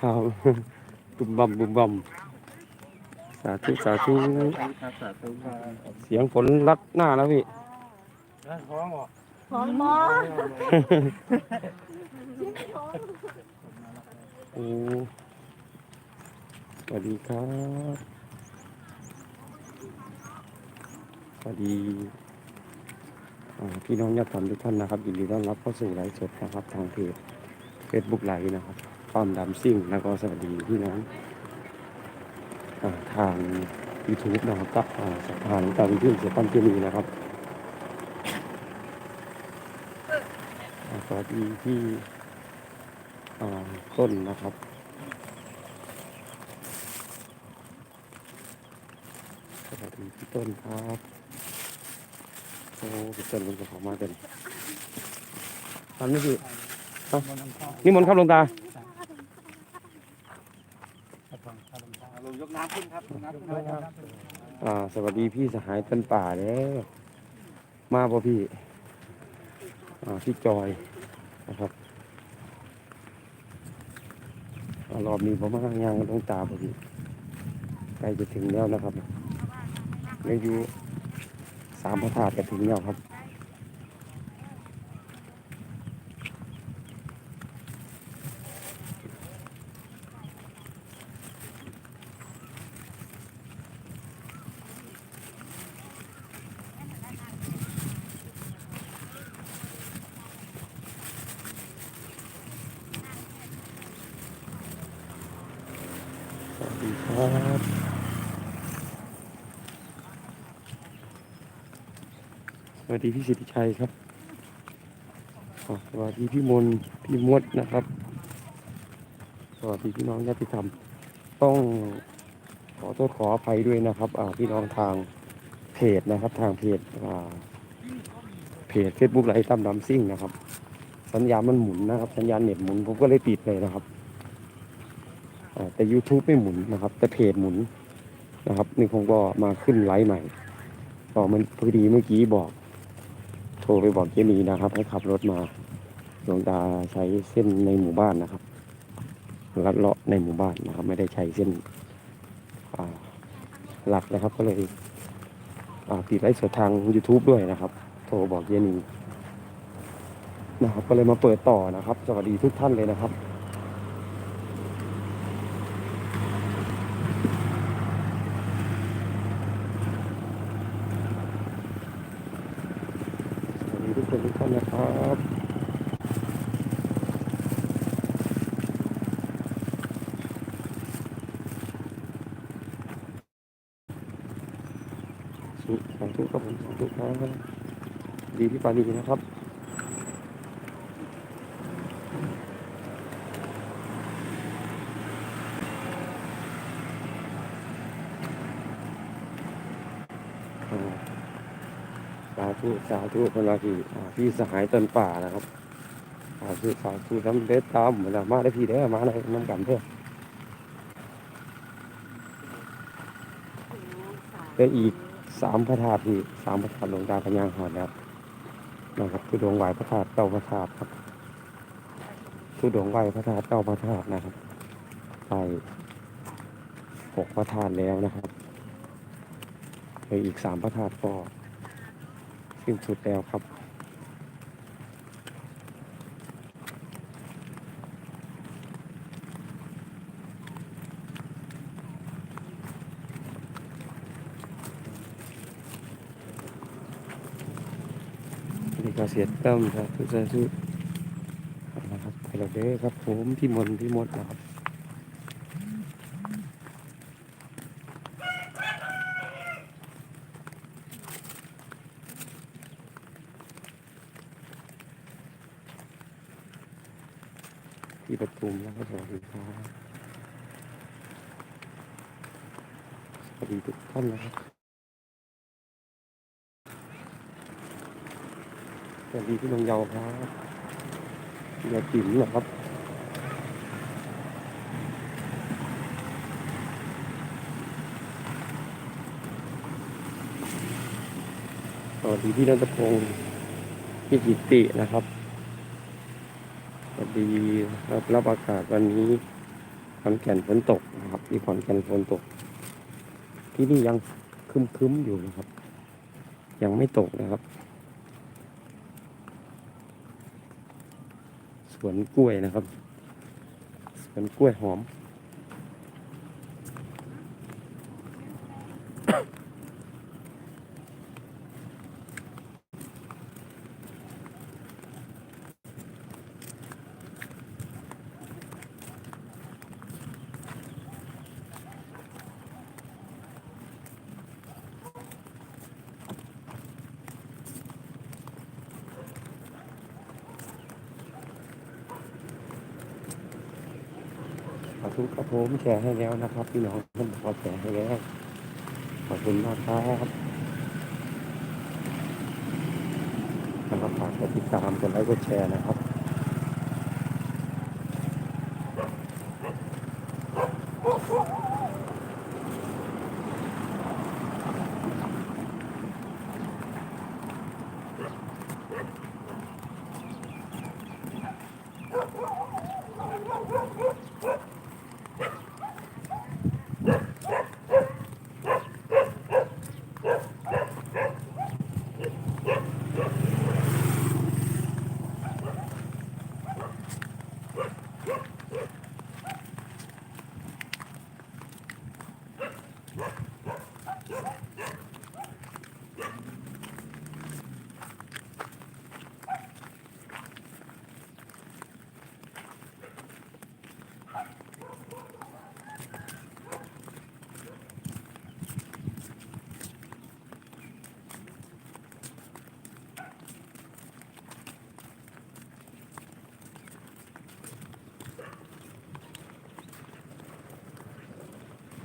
ครับบุมบัมบุมบัมสาธุสาธุครับสาธุครับเสียงฝนลัดหน้าแล้วพี่ท้องเหรอของหมอโอ้สวัสดีครับสวัสดีอ่าพี่น้องญาติธรรมทุกท่านนะครับยินดีต้อนรับเข้าสู่ไลฟ์สดนะครับ ทางเพจเฟซบุ๊กไลฟ์นะครับ ป้อมดำซิ่ง แล้วก็สวัสดีพี่น้องอาทางยูทูบนะครับกับอ่าสะพานการวิ่งเสียปั้นเจนีนะครับอ่าสวัสดีที่อ่าต้นนะครับสวัสดีพี่ต้นครับโอ้พี่ต้นเป็นเจ้าของมาเต็มทำนี่พี่เอ้านี่มนต์ครับหลวงตา ลงยกน้ำขึ้นครับน้ำขึ้นครับอ่า สวัสดีพี่สหายต้นป่าแล้วมาป่พี่ อ่า พี่จอยนะครับอรอบนี้ผมมาย่างกันต้องตาป่ะพี่ใกล้จะถึงแล้วนะครับยังอยู่สามพระธาตุจะถึงแล้วครับ วัสดีพี่สิทธิชัยครับสวัสดีพี่มนพี่มดนะครับ สวัสดีพี่น้องญาติธรรม ต้องขอโทษขออภัยด้วยนะครับอ่าพี่น้องทางเพจนะครับ ทางเพจอ่าเพจเฟซบุ๊กไลฟ์ตั้มดำซิ่งนะครับ สัญญาณมันหมุนนะครับ สัญญาณเน็ตหมุนผมก็เลยปิดเลยนะครับอ่าแต่ YouTube ไม่หมุนนะครับ แต่เพจหมุนนะครับนี่ผมก็มาขึ้นไลฟ์ใหม่ก็มันพอดีเมื่อกี้บอก ทรไปบอกเจมีนะครับ ให้ขับรถมาดวงตาใช้เส้นในหมู่บ้านนะครับลัดเลาะในหมู่บ้านนะครับ ไม่ได้ใช้เส้นหลักนะครับ ก็เลยปิดไลฟ์สดทาง YouTube ด้วยนะครับ โทรบอกเจนีนะครับ ก็เลยมาเปิดต่อนะครับ สวัสดีทุกท่านเลยนะครับ สวัสดีทุกคนทุกท่านนะครับสุสาธุครับผมสาธุครับดี พี่ปานีนะครับอ่าสาธุสาธุพลาพี่อ่าพี่สหายต้นป่านะครับสาธุสาธุน้ำเด็ดตามเหมือนมาได้พี่เด้อมาได้น้ำกันเด้อได้อีกสามพระธาตุพี่สามพระธาตุหลวงตาพญางหอดแล้ว นะครับคือดวงไหวพระธาตุเก้าพระธาตุครับคือดวงไหวพระธาตุเก้าพระธาตุนะครับไปหกพระธาตุแล้วนะครับเหลืออีกสามพระธาตุก็สิ้นสุดแล้วครับ นี่ ก็เสียเติมครับทุกท่านทุกนะครับไปแล้วเด้อครับ ผมพี่มนต์พี่มดนะครับที่ประทุมแล้วก็สวัสดีครับสวัสดีทุกท่านนะครับ สวัส ดีพี่ลงเยาวครับพี่ยาจิ๋มนะครับสวัสดีพี่นันทพงศ์พี่กิตตินะครับสวัสดีรับรับอากาศวันนี้อนแก่นฝนตกนะครับที่ขอนแก่นฝนตก ที่นี่ยังครึ้มอยู่นะครับ ยังไม่ตกนะครับ สวนกล้วยนะครับ สวนกล้วยหอม ขอบคุณครับผมแชร์ให้แล้วนะครับพี่น้องท่านบอกว่าแชร์ให้แล้ว ขอบคุณมากครับนะครับฝากกดติดตามกดไลค์กดแชร์นะครับ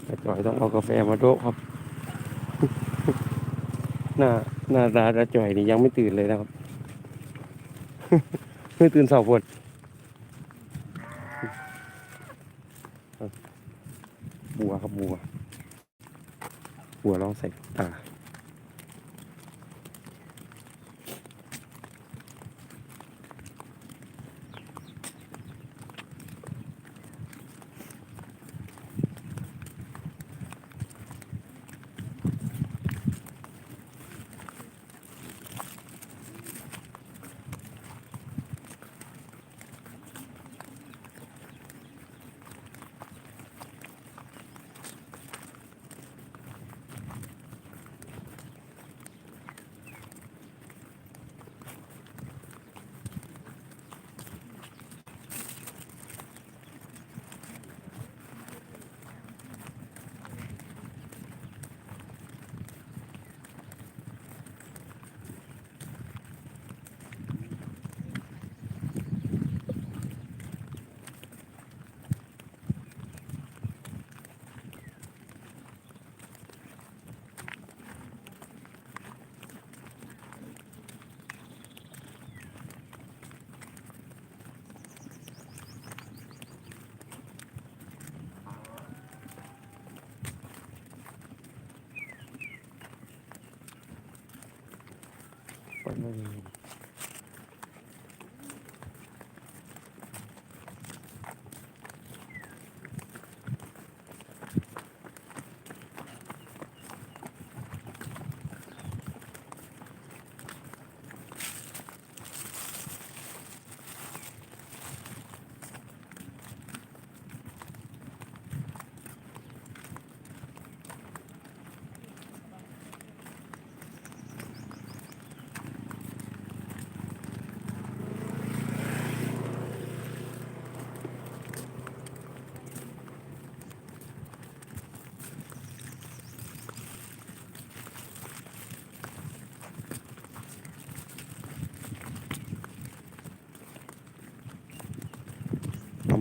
แต่จ อยต้องเอากาแฟมาโดะครับ หน้าหน้าตาจะจ่อยนี่ยังไม่ตื่นเลยนะครับ ไม่ตื่นสาวฝนบัวครับบัว บัวลองใส่ตา อ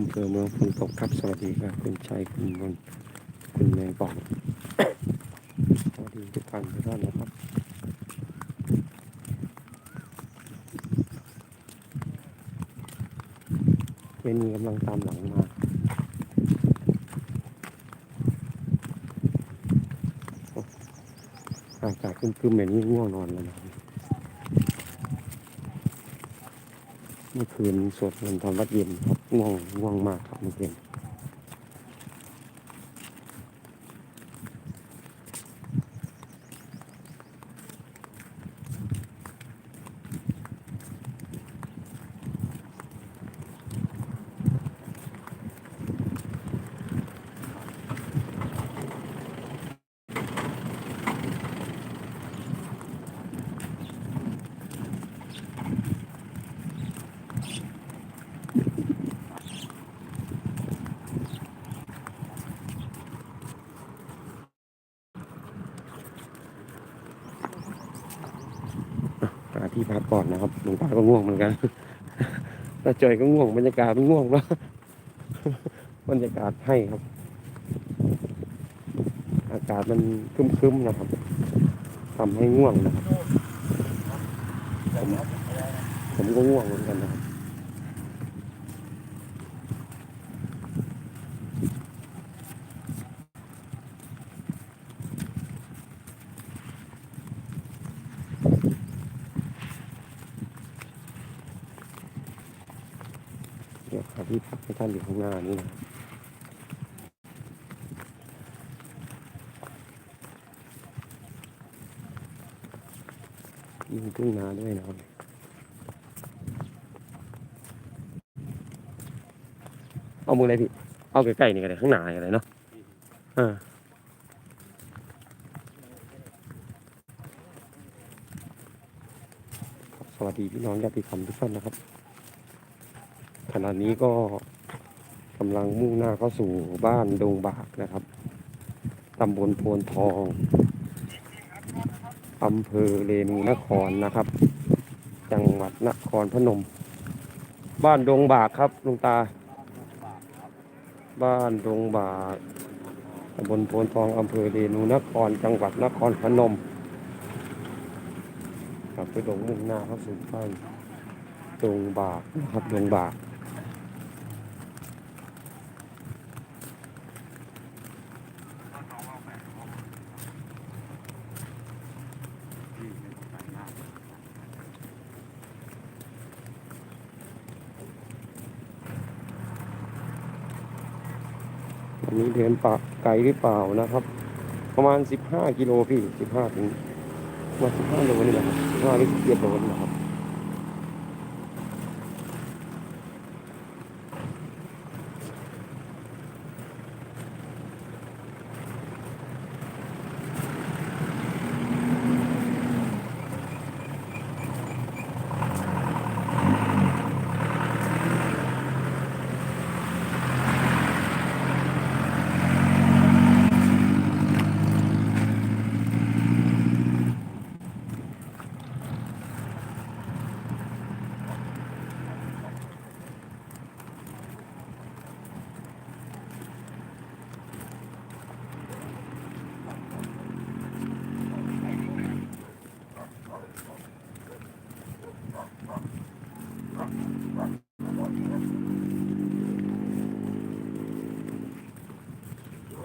ำ เภอเมืองฝนตกครับ สวัสดีครับคุณชัยคุณมนคุณแมงป่องสวัสดีทุกท่านทุกท่านนะครับเวนีกำลังตามหลังมาอากาศครึมๆแบบนี้ง่วงนอนแล้วนะ เมื่อคืนสวดมนต์ทำวัดเย็นครับง่วงง่วงมากครับเมื่อคืน ที่พักก่อนนะครับหลวงตา ก็ง่วงเหมือนกันตาจอยก็ง่วงบรรยากาศมันง่วงแล้วบรรยากาศให้ครับ อากาศมันคึมๆนะครับทำให้ง่วงนะผมผมก็ง่วงเหมือนกันนะครับ เดี๋ยวหาที่พักให้ท่านอยู่ข้างหน้านี้นะครับมีทุ่งนาด้วยนะครับเอามืออะไรพี่ เอาใกล้ๆนี่ก็ได้ข้างหน้าอะไรเนาะอ่าสวัสดีพี่น้องญาติธรรมทุกท่านนะครับ ขณะนี้ก็กำลังมุ่งหน้าเข้าสู่บ้านดงบากนะครับตำบลโพนทองอำเภอเรนูนครนะครับ จังหวัดนครพนม บ้านดงบากครับลุงตา บ้านดงบากตำบลโพนทองอำเภอเรนูนคร จังหวัดนครพนมครับไปดงมุ่งหน้าเข้าสู่บ้านดงบากนะครับดงบาก เดินปากไกลหรือเปล่านะครับ ประมาณ 15 กิโลพี่ 15ถึงมา15โลนี่แหละครับ15หรือ17โลนี่แหละครับ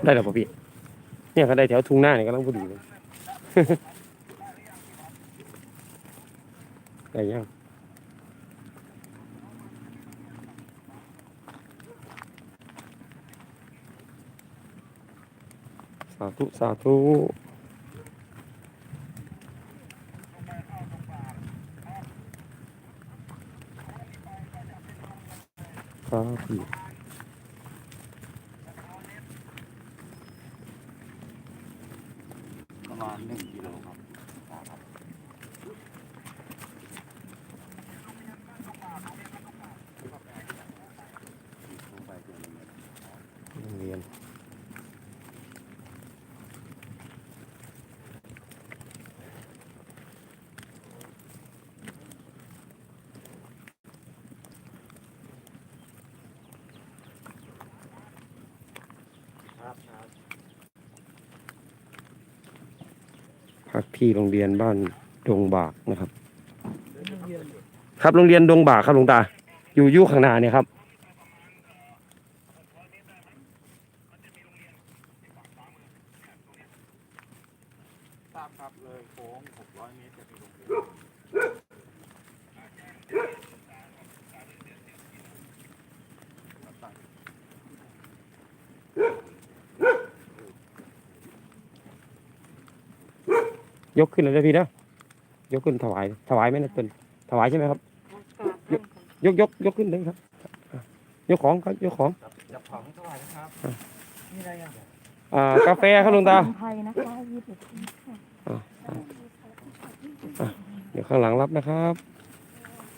ได้แล้วป่ะพี่ เนี่ยเขาได้แถวทุ่งหน้าเนี่ยกำลังพอดีเลยได้ยังสาธุ สาธุครับพี่ ประมาณหนึ่งกิโลครับครับ โรงเรียน พักที่โรงเรียนบ้านดงบากนะครับ ครับโรงเรียนดงบากครับหลวงตา อยู่อยุข้างหน้าเนี่ยครับ ทราบครับเลยโค้ง 600 เมตรจะมีโรงเรียน ยก ขึ้นเลยนะพี่นะยกขึ้นถวาย ถวายไหมนะเป็นถวายใช่ไหมครับ ยกยกยกขึ้นเลยครับอะยกของครับยกของจับของเท่าไหร่นะครับมีอะไรอะอ่ากาแฟครับหลวงตาไทยนะคะยี่สิบเดี๋ยวข้างหลังรับนะครับ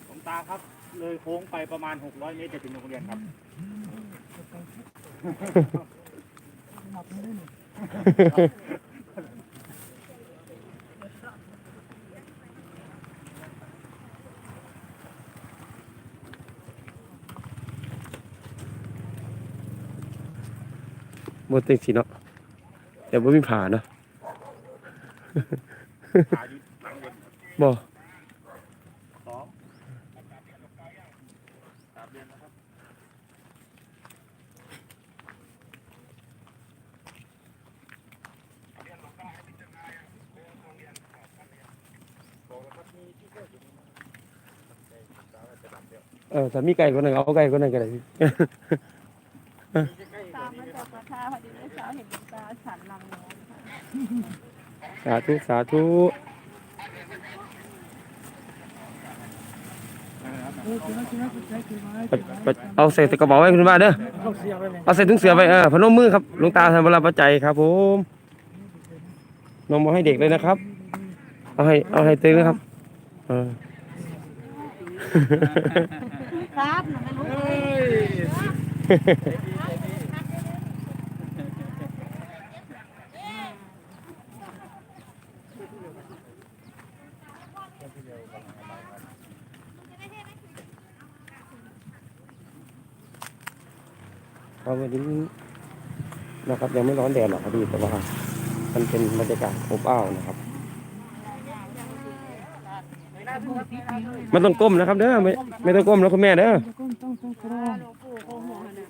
หลวงตาครับเลยโค้งไปประมาณ600เมตรจะถึงโรงเรียนครับ หนักไม่ได้หน บนเต็งสีเนาะแต่บ่ามีผ่านะขาอยู่หลังบนบ่สอเอนนะครับเออถ้ามีไก่คนหนึ่งเอาไก่คนหนึ่งก็ได้ เมื่อเช้าเห็นหลวงตาฉันลำน้ำค่ะสาธุสาธุเออกินแล้วกินแล้วใช้กินไม้ไปไปเอาใส่กระเป๋าไว้คุณบ้านเด้อเข้าเสียไปเลยเอาใส่ถุงเสือไปเออพนมมือครับหลวงตาทำเวลาปัจจัยครับผมนมมาให้เด็กเลยนะครับ เอาให้เอาให้เต็งนะครับเออครับหนูไม่รู้เอง ครับวั นนี้นะครับ ยังไม่ร้อนแดดหรอกครับพี่แต่ว่ามันเป็นบรรยากาศอบอ้าวนะครับไม่ต้องก้มนะครับเด้อไม่ไม่ต้องก้มนะคุณแม่เด้อต้องต้องต้องกรองหลวงปู่โกหกนะ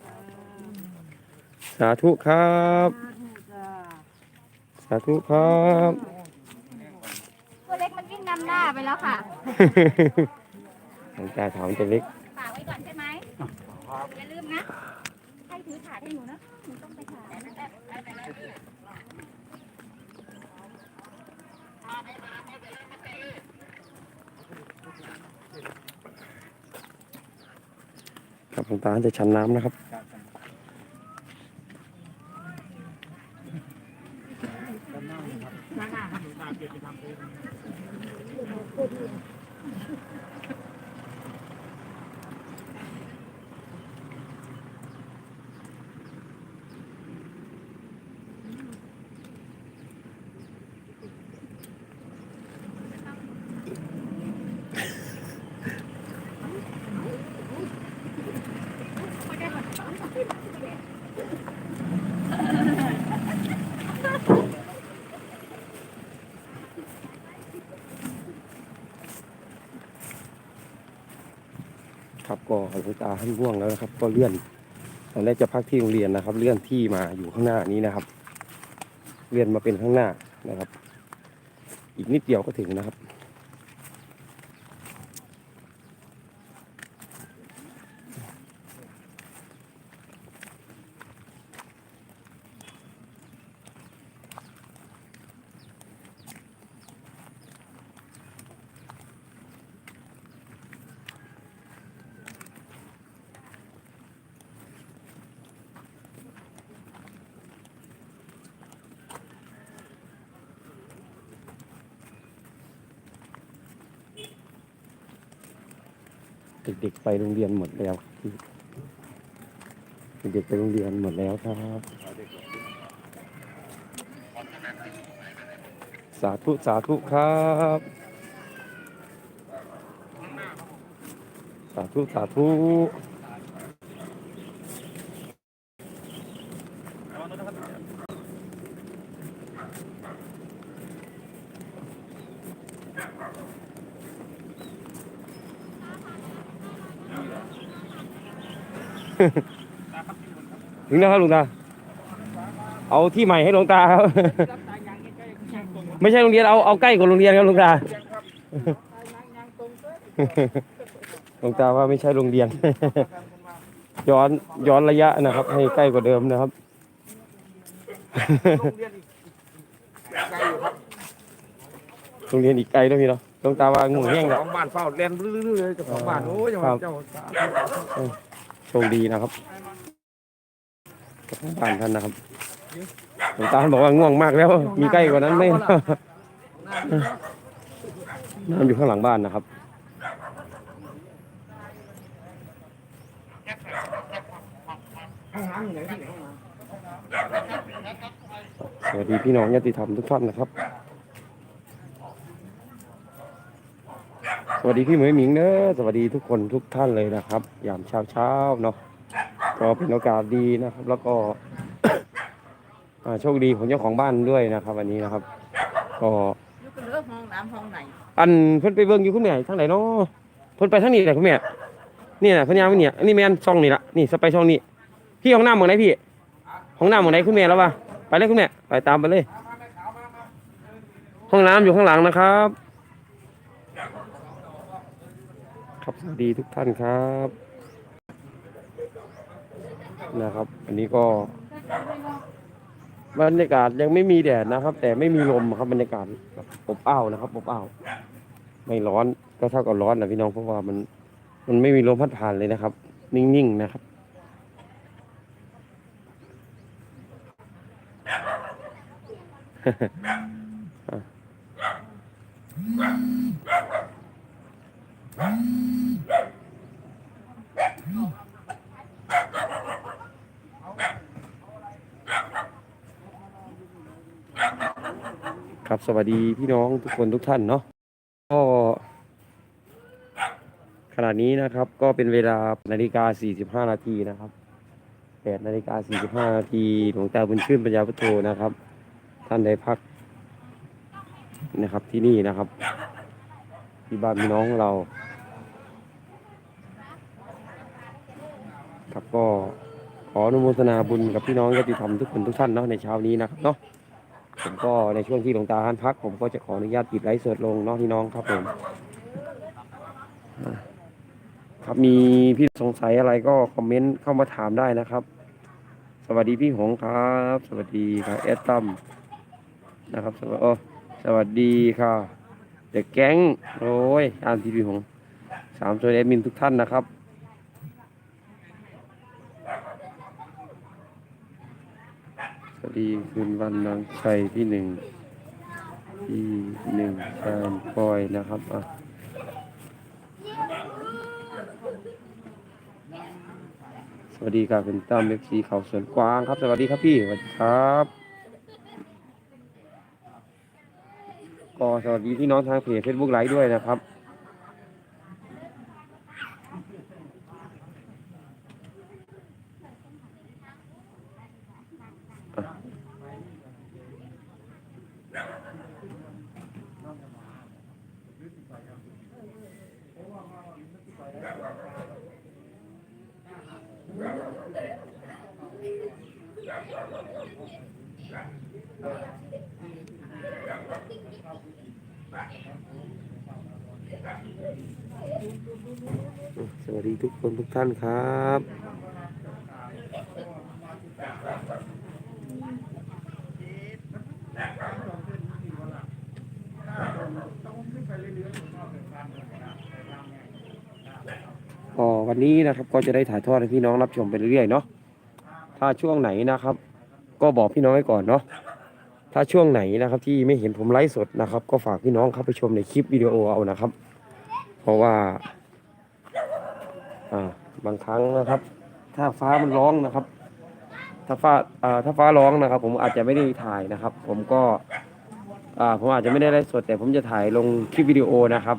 สาธุครับจ้าสาธุครับตัวเล็กมันวิ่งนำหน้าไปแล้วค่ะหลวงตาถามตัวเล็กฝากไว้ก่อนใช่ไหมอย่าลืมนะให้ถือถาดให้หนูนะหนูต้องไปหาครับหลวงตาจะชันน้ำนะครับ ครับก็หลวงตาท่านง่วงแล้วนะครับ ก็เลื่อนตอนแรกจะพักที่โรงเรียนนะครับ เลื่อนที่มาอยู่ข้างหน้านี้นะครับ เลื่อนมาเป็นข้างหน้านะครับ อีกนิดเดียวก็ถึงนะครับ เด็กๆไปโรงเรียนหมดแล้วเด็กๆไปโรงเรียนหมดแล้วครับสาธุสาธุครับ สาธุสาธุ ถึงแล้วครับหลวงตา เอาที่ใหม่ให้หลวงตาครับ ไม่ใช่โรงเรียนเอาเอาใกล้กว่าโรงเรียนครับหลวงตา หลวงตาว่าไม่ใช่โรงเรียน ย้อนย้อนระยะนะครับ ให้ใกล้กว่าเดิมนะครับ โรงเรียนอีกไกลอยู่ครับโรงเรียนอีกไกลด้วยพี่เนาะหลวงตาว่างูแห้งเจ้าแล้วของบ้านเฝ้าเล่นลื้อๆเลยเจ้าของบ้านโอ้ยอย่าครัมาบเจ้าสาธุโชคดีนะครับ ของบ้านท่านนะครับหลวงตาท่านบอกว่าง่วงมากแล้ว มีใกล้กว่านั้นไหมน้ำอยู่ข้างหลังบ้านนะครับห้องน้ำอยู่ไหนที่ห้องน้สวัสดีพี่น้องญาติธรรมทุกท่านนะครับ สวัสดีพี่เหมยหมิงเนอะสวัสดีทุกคนทุกท่านเลยนะครับ ยามเช้าเช้าๆเนาะ ก็เป็นโอกาสดีนะครับ แล้วก็อ่าโชคดีของเจ้าของบ้านด้วยนะครับวันนี้นะครับ ก็อยู่กันเลือกห้องน้ำห้องไหนอันเพิ่นไปเบิ่งอยู่คุณแม่ทางไหนเนาะเพิ่นไปทางนี้แหละคุณแม่นี่น่ะเพิ่นยางไปเนี่ยอันนี้แม่นช่องนี่ละนี่สไปช่องนี้พี่ห้องน้ำหมองไหนพี่ห้องน้ำหมองไหนคุณแม่แล้ววะไปเลยคุณแม่ไปตามไปเลย ห้องน้ำอยู่ข้างหลังนะครับ ครับสวัสดีทุกท่านครับ นะครับ อันนี้ก็บรรยากาศยังไม่มีแดดนะครับ แต่ไม่มีลมครับบรรยากาศแบบอบอ้าวนะครับอบอ้าวไม่ร้อนก็เท่ากับร้อนนะพี่น้องเพราะว่ามัน มันไม่มีลมพัดผ่านเลยนะครับ นิ่งๆนะครับครับ สวัสดีพี่น้องทุกคนทุกท่านเนาะก็ขณะนี้นะครับก็เป็นเวลานาฬิกา 45 นาทีนะครับ8นาฬิกา 45 นาทีหลวงตาบุญชื่นปัญญาพุทโธนะครับ ท่านได้พักนะครับที่นี่นะครับ ที่บ้านพี่น้องเราครับก็ขออนุโมทนาบุญกับพี่น้องญาติธรรมทุกคนทุกท่านเนาะในเช้านี้นะครับเนาะ ผมก็ในช่วงที่หลวงตาท่านพัก ผมก็จะขออนุญาตปิดไลฟ์สดลงเนาะพี่น้องครับผมครับมีพี่สงสัยอะไรก็คอมเมนต์เข้ามาถามได้นะครับ สวัสดีพี่หงครับ สวัสดีครับแอดตัมนะครับสวัสดีโอสวัสดีค่ะเด็กแก๊งโอ้ยอ่านที่พี่หงสามตัวแอดมินทุกท่านนะครับ ปีคืนวันนางชัยที่หนึ่งที่หนึ่งแฟนปอยนะครับอะสวัสดีครับเป็นตั้มเล็กซีเขาสวนกวางครับ สวัสดีครับพี่สวัสดีครับก็สวัสดีพี่น้องทางเพจ Facebook ไลฟ์ด้วยนะครับ สวัสดี ท่านครับก็วันนี้นะครับก็จะได้ถ่ายทอดให้พี่น้องรับชมไปเรื่อยๆเนาะถ้าช่วงไหนนะครับ ก็บอกพี่น้องไว้ก่อนเนาะถ้าช่วงไหนนะครับที่ไม่เห็นผมไลฟ์สดนะครับ ก็ฝากพี่น้องเข้าไปชมในคลิปวิดีโอเอานะครับ เพราะว่า อ่า บางครั้งนะครับ ถ้าฟ้ามันร้องนะครับ ถ้าฟ้าถ้าฟ้าร้องนะครับ ผมอาจจะไม่ได้ถ่ายนะครับ ผมก็ผมอาจจะไม่ได้ไลฟ์สดแต่ผมจะถ่ายลงคลิปวิดีโอนะครับ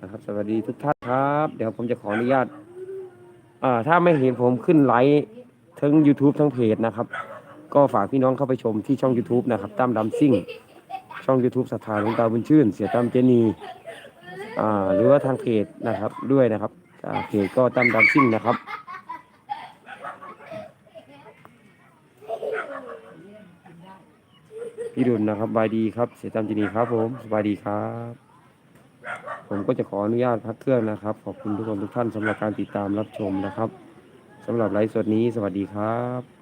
นะครับสวัสดีทุกท่านครับ เดี๋ยวผมจะขออนุญาตอ่าถ้าไม่เห็นผมขึ้นไลฟ์ทั้ง YouTube ทั้งเพจนะครับ ก็ฝากพี่น้องเข้าไปชมที่ช่อง YouTube นะครับตั้มดำซิ่ง ช่อง YouTube สถานหลวงตาบุญชื่น เสียตั้มเจนีอ่าหรือว่าทางเพจนะครับด้วยนะครับอ่าเพจก็ตั้มดำซิ่งนะครับ พี่ดุลนะครับสบายดีครับ เสียตั้มเจนีครับผมสบายดีครับ ผมก็จะขออนุญาตพักเครื่องนะครับ ขอบคุณทุกคนทุกท่านสำหรับการติดตามรับชมนะครับสำหรับไลฟ์สดนี้สวัสดีครับ